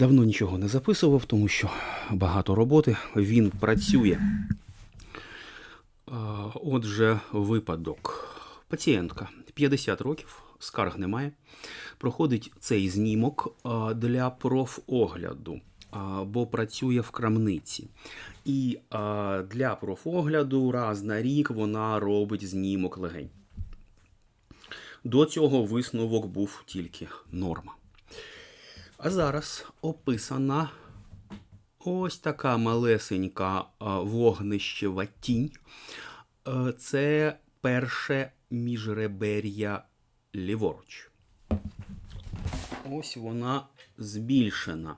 Давно нічого не записував, тому що багато роботи. Він працює. Отже, випадок. Пацієнтка 50 років, скарг немає. Проходить цей знімок для профогляду, бо працює в крамниці. І для профогляду раз на рік вона робить знімок легень. До цього висновок був тільки норма. А зараз описана ось така малесенька вогнищева тінь. Це перше міжребер'я ліворуч. Ось вона збільшена.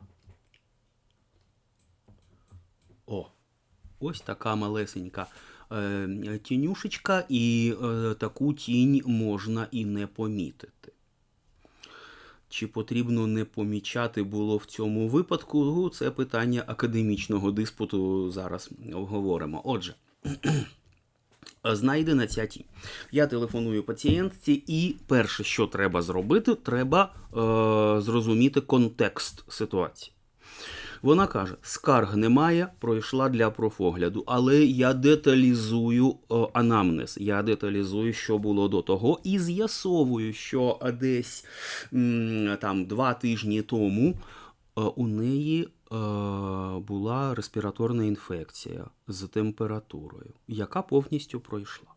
О, ось така малесенька е, тінюшечка, і е, таку тінь можна і не помітити. Чи потрібно не помічати було в цьому випадку? Це питання академічного диспуту зараз обговоримо. Отже, знайдена ця тінь. Я телефоную пацієнтці, і перше, що треба зробити, треба е, зрозуміти контекст ситуації. Вона каже: скарг немає, пройшла для профогляду, але я деталізую е, анамнез, я деталізую, що було до того, і з'ясовую, що десь там два тижні тому е, у неї е, була респіраторна інфекція з температурою, яка повністю пройшла.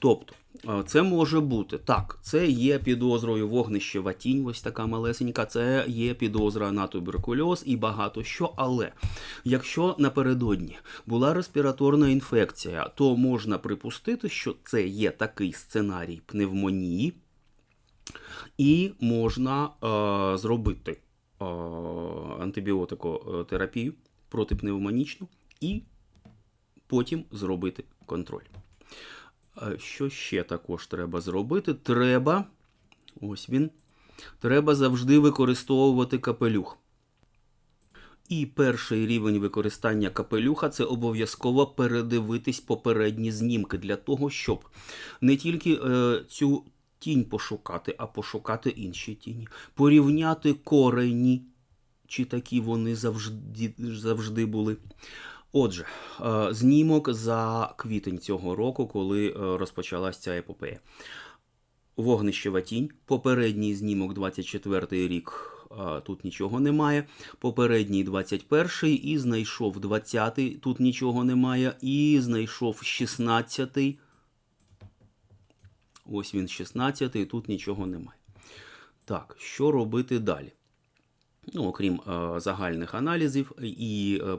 Тобто, е, це може бути так, це є підозрою вогнищева тінь, ось така малесенька, це є підозра на туберкульоз і багато що. Але якщо напередодні була респіраторна інфекція, то можна припустити, що це є такий сценарій пневмонії, і можна е, зробити е, антибіотикотерапію протипневмонічну і потім зробити контроль. Що ще також треба зробити? Треба, ось він, треба завжди використовувати капелюх. І перший рівень використання капелюха це обов'язково передивитись попередні знімки для того, щоб не тільки е, цю тінь пошукати, а пошукати інші тіні, порівняти корені, чи такі вони завжди, завжди були. Отже, е, знімок за квітень цього року, коли е, розпочалась ця епопея. Вогнищева тінь. Попередній знімок 24-й рік. е, Тут нічого немає. Попередній 21 і знайшов 20-й, тут нічого немає. І знайшов 16-й. Ось він 16-й, тут нічого немає. Так, що робити далі? Ну, окрім е, загальних аналізів і е,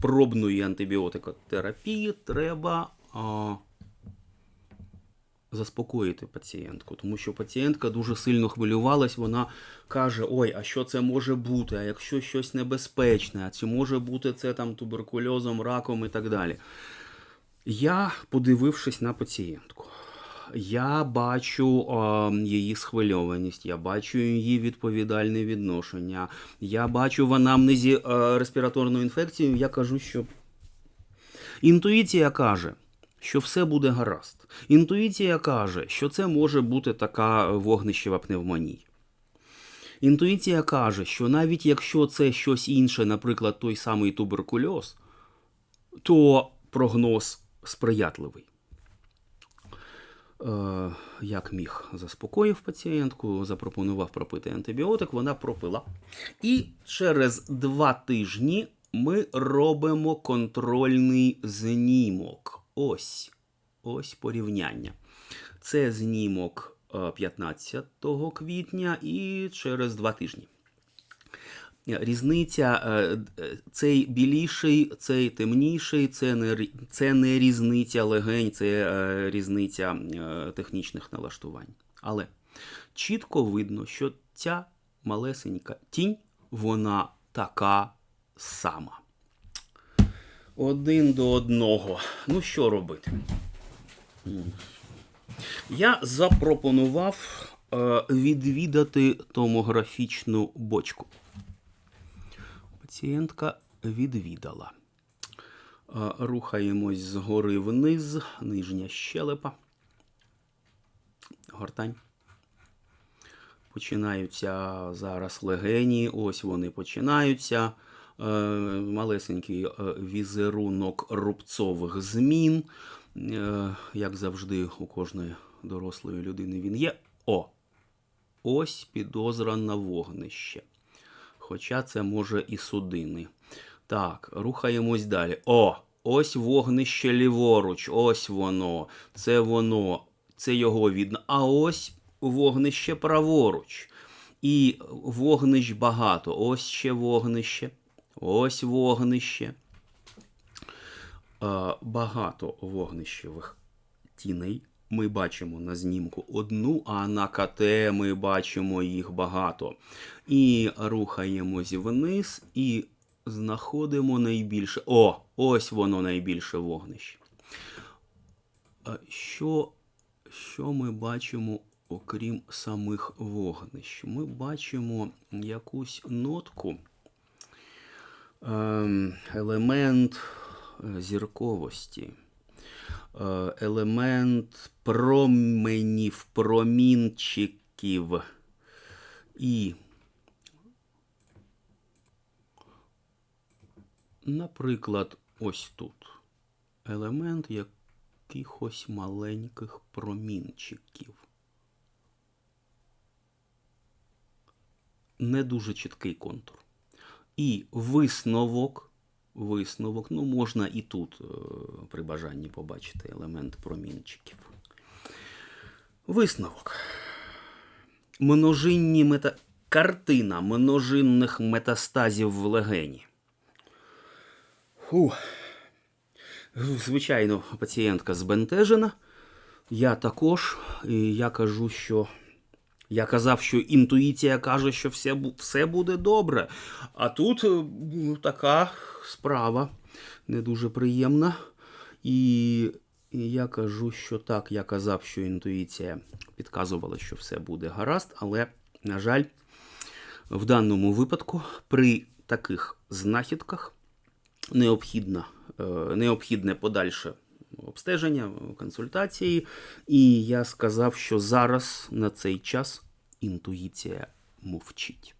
пробної антибіотикотерапії, треба е, заспокоїти пацієнтку, тому що пацієнтка дуже сильно хвилювалась. Вона каже: Ой, а що це може бути? А якщо щось небезпечне, а чи може бути це там туберкульозом, раком і так далі. Я, подивившись на пацієнтку, я бачу е, її схвильованість, я бачу її відповідальне відношення. Я бачу в анамнезі е, респіраторну інфекцію. Я кажу, що інтуїція каже, що все буде гаразд. Інтуїція каже, що це може бути така вогнищева пневмонія. Інтуїція каже, що навіть якщо це щось інше, наприклад, той самий туберкульоз, то прогноз сприятливий. Е, як міг, заспокоїв пацієнтку, запропонував пропити антибіотик, вона пропила. І через два тижні ми робимо контрольний знімок. Ось, ось порівняння. Це знімок е, 15 квітня і через два тижні. Різниця, е, е, цей біліший, цей темніший, це не, це не різниця легень, це е, різниця е, технічних налаштувань. Але чітко видно, що ця малесенька тінь, вона така сама. Один до одного. Ну, що робити? Я запропонував е, відвідати томографічну бочку пацієнтка відвідала. Рухаємось згори вниз, нижня щелепа. Гортань. починаються зараз легені, ось вони починаються. Е, малесенький е, візерунок рубцових змін. Е, як завжди, у кожної дорослої людини він є. О! Ось підозра на вогнище. Хоча це може і судини. Так, рухаємось далі. О! Ось вогнище ліворуч, ось воно, це воно, це його видно. А ось вогнище праворуч. І вогнищ багато. Ось ще вогнище, ось вогнище. Багато вогнищевих тіней. Ми бачимо на знімку одну, а на КТ ми бачимо їх багато. І рухаємось вниз і знаходимо найбільше. О, ось воно найбільше вогнище. Що, що ми бачимо, окрім самих вогнищ? Ми бачимо якусь нотку, ем, елемент е, зірковості, елемент променів, промінчиків. І Наприклад, ось тут елемент якихось маленьких промінчиків. Не дуже чіткий контур. І висновок, висновок, ну можна і тут е, при бажанні побачити елемент промінчиків. Висновок. Множинні мета... Картина множинних метастазів в легені. Фу. Звичайно, пацієнтка збентежена. Я також. І я кажу, що. Я казав, що інтуїція каже, що все, все буде добре. А тут е, ну, така справа не дуже приємна. І, я кажу, що так, я казав, що інтуїція підказувала, що все буде гаразд, але, на жаль, в даному випадку при таких знахідках необхідно, е, необхідне подальше обстеження, консультації. І я сказав, що зараз на цей час інтуїція мовчить.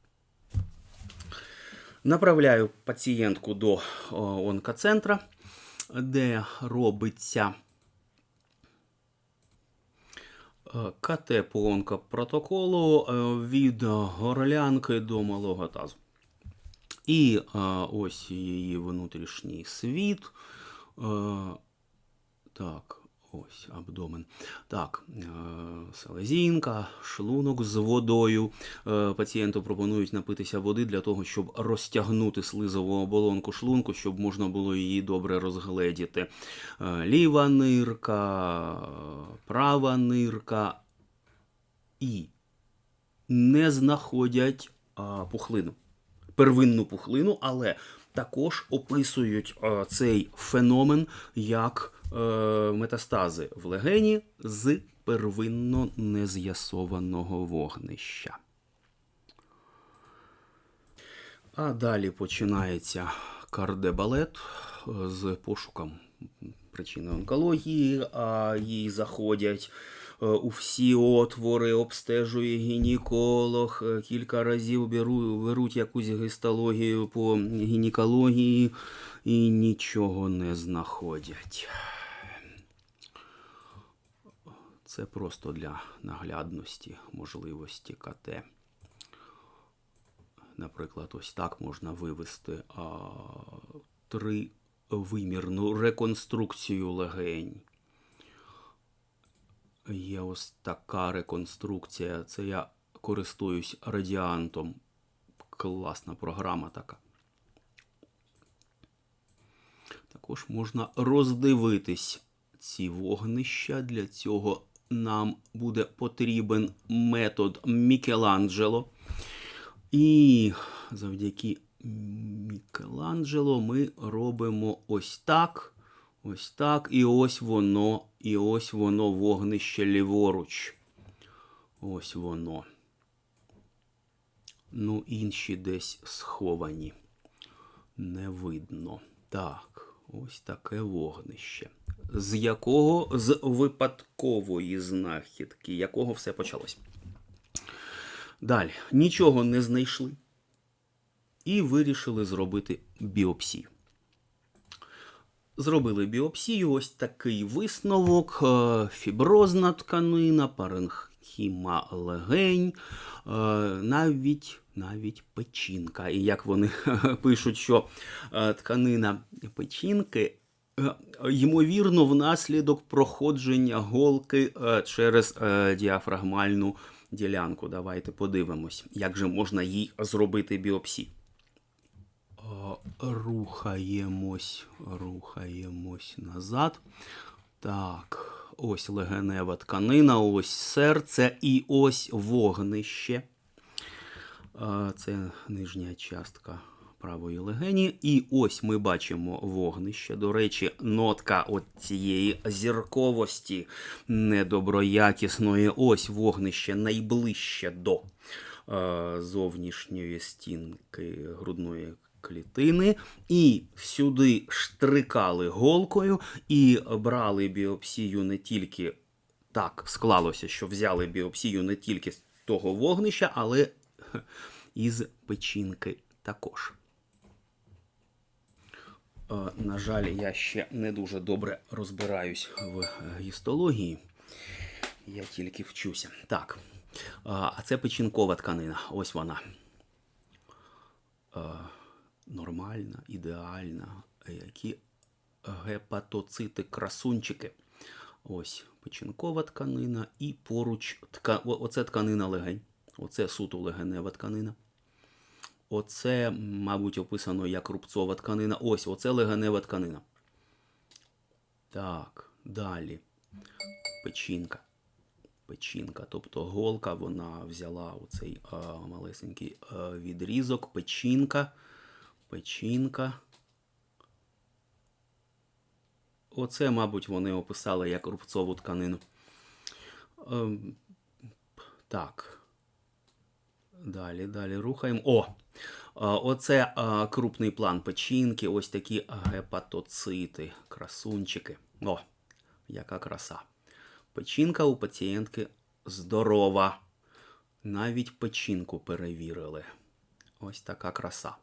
Направляю пацієнтку до онкоцентра, де робиться е, КТ по онкопротоколу е, від горлянки до малого тазу. І ось її внутрішній світ. Так, ось абдомен. Так, е, селезінка, шлунок з водою. Е, Пацієнту пропонують напитися води для того, щоб розтягнути слизову оболонку шлунку, щоб можна було її добре розгледіти. Е, Ліва нирка, права нирка. І не знаходять пухлину первинну пухлину, але також описують цей феномен як метастази в легені з первинно нез'ясованого вогнища. А далі починається кардебалет е, з пошуком причини онкології, а їй заходять е, у всі отвори, обстежує гінеколог, е, кілька разів беру, беруть якусь гистологію по гінекології і нічого не знаходять. Це просто для наглядності можливості КТ. Наприклад, ось так можна вивести а, тривимірну реконструкцію легень. Є ось така реконструкція. Це я користуюсь радіантом. Класна програма така. Також можна роздивитись ці вогнища. Для цього нам буде потрібен метод Мікеланджело. І завдяки Мікеланджело ми робимо ось так, ось так, і ось воно, і ось воно вогнище ліворуч. Ось воно. Ну, інші десь сховані. Не видно. Так, ось таке вогнище. З якого? З випадкової знахідки, якого все почалось. Далі, нічого не знайшли і вирішили зробити біопсію. Зробили біопсію, ось такий висновок: е, фіброзна тканина, паренхіма легень, е, навіть, навіть печінка. І як вони пишуть, що е, тканина печінки, е, ймовірно, внаслідок проходження голки е, через діафрагмальну ділянку. Давайте подивимось, як же можна їй зробити біопсію. Е, Рухаємось, рухаємось назад. Так, ось легенева тканина, ось серце і ось вогнище. Це нижня частка правої легені. І ось ми бачимо вогнище. До речі, нотка от цієї зірковості недоброякісної. Ось вогнище найближче до зовнішньої стінки грудної клітини, і сюди штрикали голкою і брали біопсію не тільки так склалося, що взяли біопсію не тільки з того вогнища, але із печінки також. На жаль, я ще не дуже добре розбираюсь в гістології. Я тільки вчуся. Так. А це печінкова тканина. Ось вона. Нормальна, ідеальна. Які гепатоцити, красунчики. Ось печінкова тканина і поруч тка... оце тканина легень. Оце суто легенева тканина. Оце, мабуть, описано як рубцова тканина. Ось, оце легенева тканина. Так, далі. Печінка. Печінка. Тобто голка, вона взяла оцей а, малесенький а, відрізок. Печінка. Печінка. Оце, мабуть, вони описали як рубцову тканину. Ем, так. Далі, далі рухаємо. О! Оце крупний план печінки, ось такі гепатоцити, красунчики. О, яка краса. Печінка у пацієнтки здорова. Навіть печінку перевірили. Ось така краса.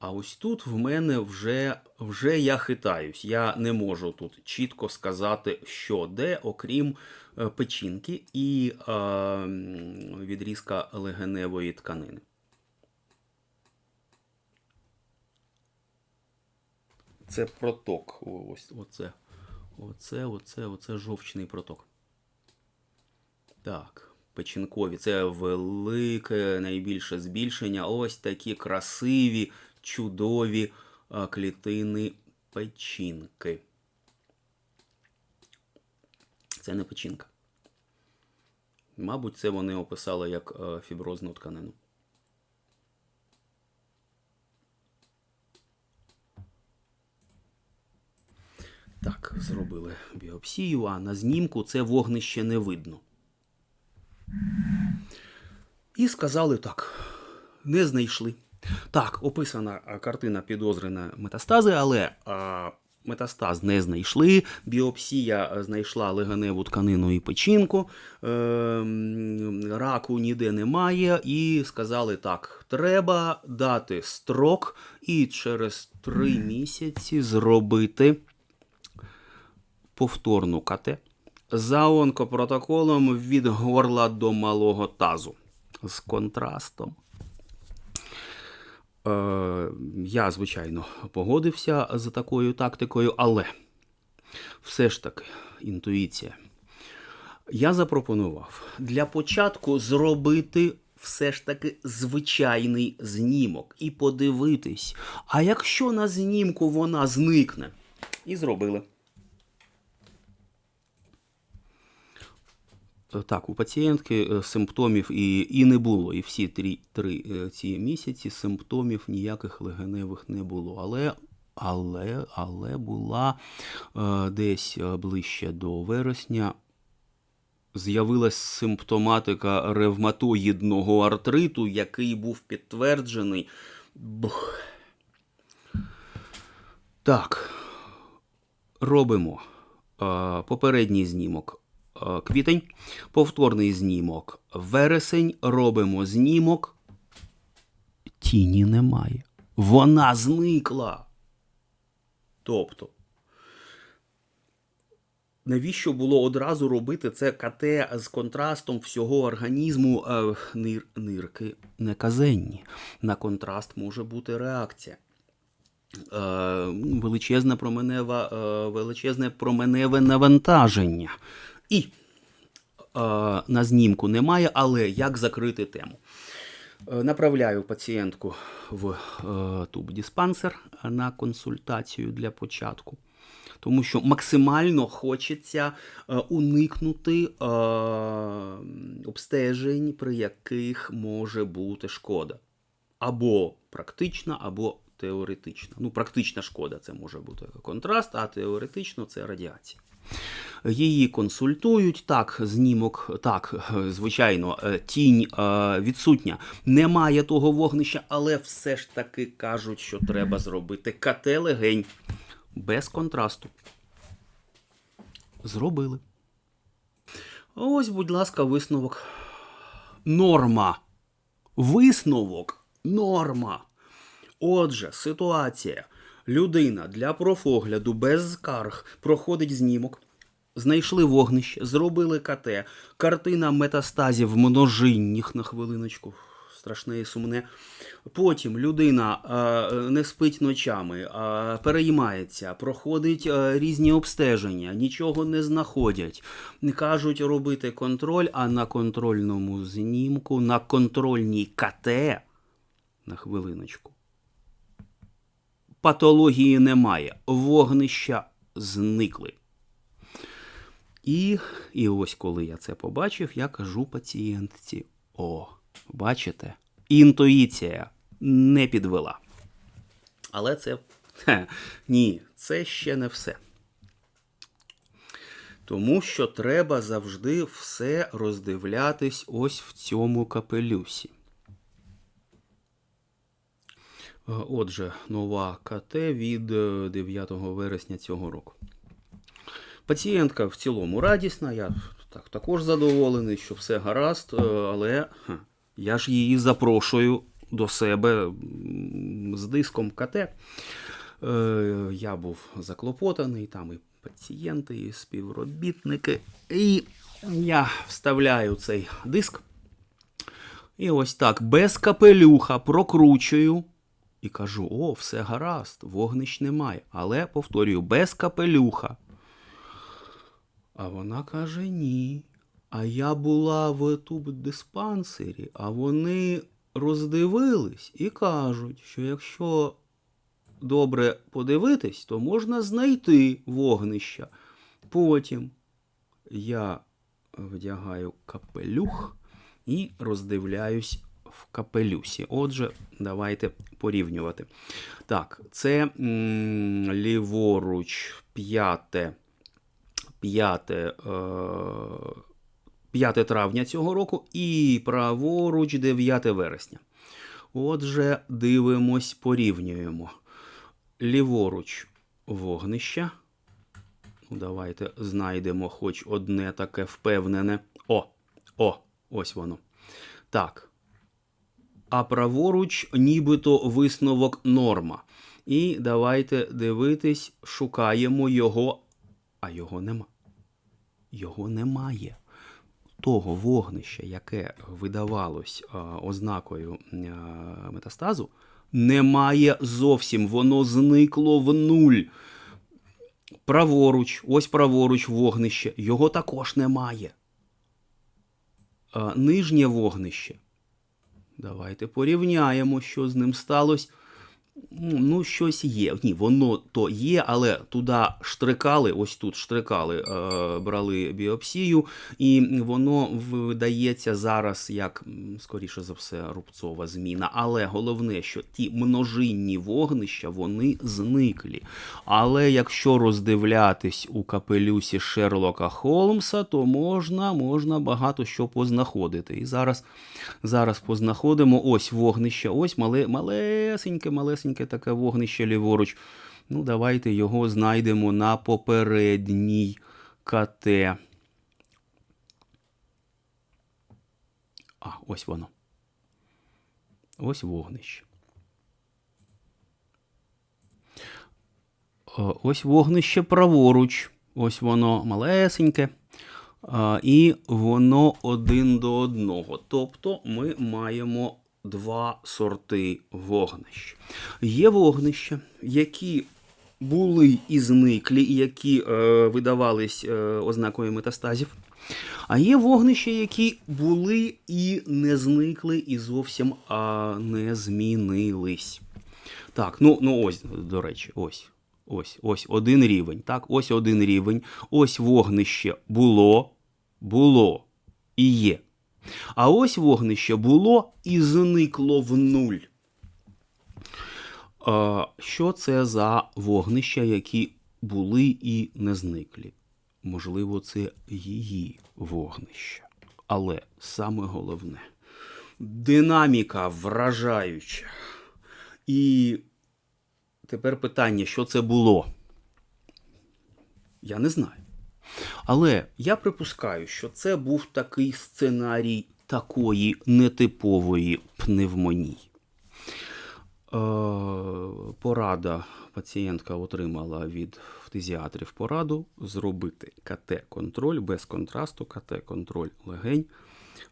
А ось тут в мене вже, вже я хитаюсь. Я не можу тут чітко сказати, що де, окрім е, печінки і е, відрізка легеневої тканини. Це проток. Ось оце. Оце, оце, оце жовчний проток. Так, печінкові. Це велике, найбільше збільшення. Ось такі красиві, чудові клітини печінки. Це не печінка. Мабуть, це вони описали як е, фіброзну тканину. Так, зробили біопсію, а на знімку це вогнище не видно. І сказали так: не знайшли. Так, описана картина підозри на метастази, але а, метастаз не знайшли. Біопсія знайшла легеневу тканину і печінку, е, раку ніде немає. І сказали так: треба дати строк і через три місяці зробити повторну КТ за онкопротоколом від горла до малого тазу з контрастом. Е, я, звичайно, погодився з такою тактикою, але все ж таки інтуїція. Я запропонував для початку зробити все ж таки звичайний знімок і подивитись, а якщо на знімку вона зникне, і зробили. Так, у пацієнтки е, симптомів і, і не було. І всі три, три е, ці місяці симптомів ніяких легеневих не було. Але, але, але була е, десь е, ближче до вересня. З'явилась симптоматика ревматоїдного артриту, який був підтверджений. Бух. Так, робимо е, попередній знімок. Е, квітень, повторний знімок. Вересень робимо знімок. Тіні немає. Вона зникла. Тобто, навіщо було одразу робити це КТ з контрастом всього організму е, нир, нирки не казенні. На контраст може бути реакція. Е, величезне променеве, величезне променеве навантаження. І е, на знімку немає, але як закрити тему? Е, Направляю пацієнтку в е, туб-диспансер на консультацію для початку. Тому що максимально хочеться е, уникнути е, обстежень, при яких може бути шкода. Або практична, або теоретична. Ну, практична шкода це може бути контраст, а теоретично це радіація. Її консультують. Так, знімок, так, звичайно, е, тінь е, відсутня. Немає того вогнища, але все ж таки кажуть, що треба зробити КТ легень без контрасту. Зробили. Ось, будь ласка, висновок. Норма. Висновок. Норма. Отже, ситуація. Людина для профогляду без скарг проходить знімок. Знайшли вогнище, зробили КТ, картина метастазів множинних на хвилиночку. Страшне і сумне. Потім людина е, не спить ночами, е, переймається, проходить е, різні обстеження, нічого не знаходять. Кажуть робити контроль, а на контрольному знімку, на контрольній КТ, на хвилиночку, патології немає, вогнища зникли. І, і ось коли я це побачив, я кажу пацієнтці: о, бачите, інтуїція не підвела. Але це хе, ні, це ще не все. Тому що треба завжди все роздивлятись ось в цьому капелюсі. Е, Отже, нова КТ від е, 9 вересня цього року. Пацієнтка в цілому радісна, я так, також задоволений, що все гаразд, е, але я ж її запрошую до себе з диском КТ. Е, Я був заклопотаний, там і пацієнти, і співробітники. І я вставляю цей диск. І ось так, без капелюха прокручую. І кажу: о, все гаразд, вогнищ немає. Але повторюю, без капелюха. А вона каже: ні. А я була в туб-диспансері, а вони роздивились і кажуть, що якщо добре подивитись, то можна знайти вогнища. Потім я вдягаю капелюх і роздивляюсь в капелюсі. Отже, давайте порівнювати. Так, це ліворуч п'яте. 5, е, 5 травня цього року і праворуч 9 вересня. Отже, дивимось, порівнюємо. Ліворуч вогнища. Ну, давайте знайдемо хоч одне таке впевнене. О! О! Ось воно. Так. А праворуч нібито висновок норма. І давайте дивитись, шукаємо його а його нема. Його немає. Того вогнища, яке видавалось ознакою метастазу, немає зовсім. Воно зникло в нуль. Праворуч, ось праворуч вогнище. Його також немає. Нижнє вогнище. Давайте порівняємо, що з ним сталося. Ну, щось є. Ні, воно то є, але туди штрикали, ось тут штрикали, е, брали біопсію, і воно видається зараз як, скоріше за все, рубцова зміна. Але головне, що ті множинні вогнища, вони зниклі. Але якщо роздивлятись у капелюсі Шерлока Холмса, то можна, можна багато що познаходити. І зараз, зараз познаходимо ось вогнище, ось мале, малесеньке, малесеньке малесеньке таке вогнище ліворуч. Ну, давайте його знайдемо на попередній КТ. А, ось воно. Ось вогнище. Е, ось вогнище праворуч. Ось воно малесеньке. Е, і воно один до одного. Тобто ми маємо два сорти вогнищ. Є вогнища, які були і зниклі, і які е, видавались е, ознакою метастазів. А є вогнища, які були і не зникли, і зовсім а, не змінились. Так, ну, ну ось, до речі, ось. Ось, ось один рівень. Так, ось один рівень. Ось вогнище було, було і є. А ось вогнище було і зникло в нуль. Що це за вогнища, які були і не зниклі? Можливо, це її вогнище. Але саме головне динаміка вражаюча. І тепер питання, що це було? Я не знаю. Але я припускаю, що це був такий сценарій такої нетипової пневмонії. Е, порада пацієнтка отримала від фтизіатрів пораду зробити КТ-контроль без контрасту, КТ-контроль легень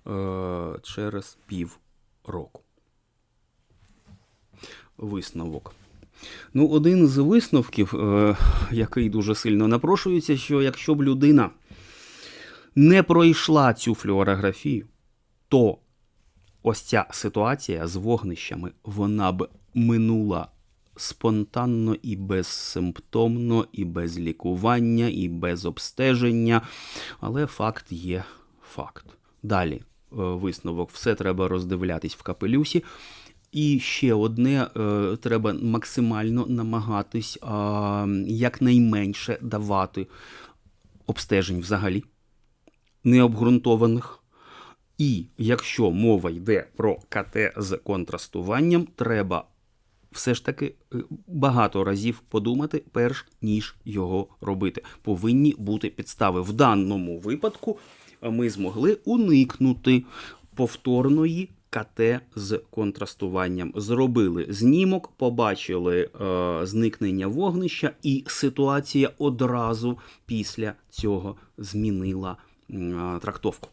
е, через пів року. Висновок. Ну, один з висновків, е, який дуже сильно напрошується, що якщо б людина не пройшла цю флюорографію, то ось ця ситуація з вогнищами, вона б минула спонтанно і безсимптомно, і без лікування, і без обстеження. Але факт є факт. Далі е, висновок: все треба роздивлятись в капелюсі. І ще одне, е, треба максимально намагатись якнайменше давати обстежень взагалі необґрунтованих. І якщо мова йде про КТ з контрастуванням, треба все ж таки е, багато разів подумати, перш ніж його робити. Повинні бути підстави. В даному випадку ми змогли уникнути повторної КТ з контрастуванням. Зробили знімок, побачили е, зникнення вогнища, і ситуація одразу після цього змінила е, трактовку.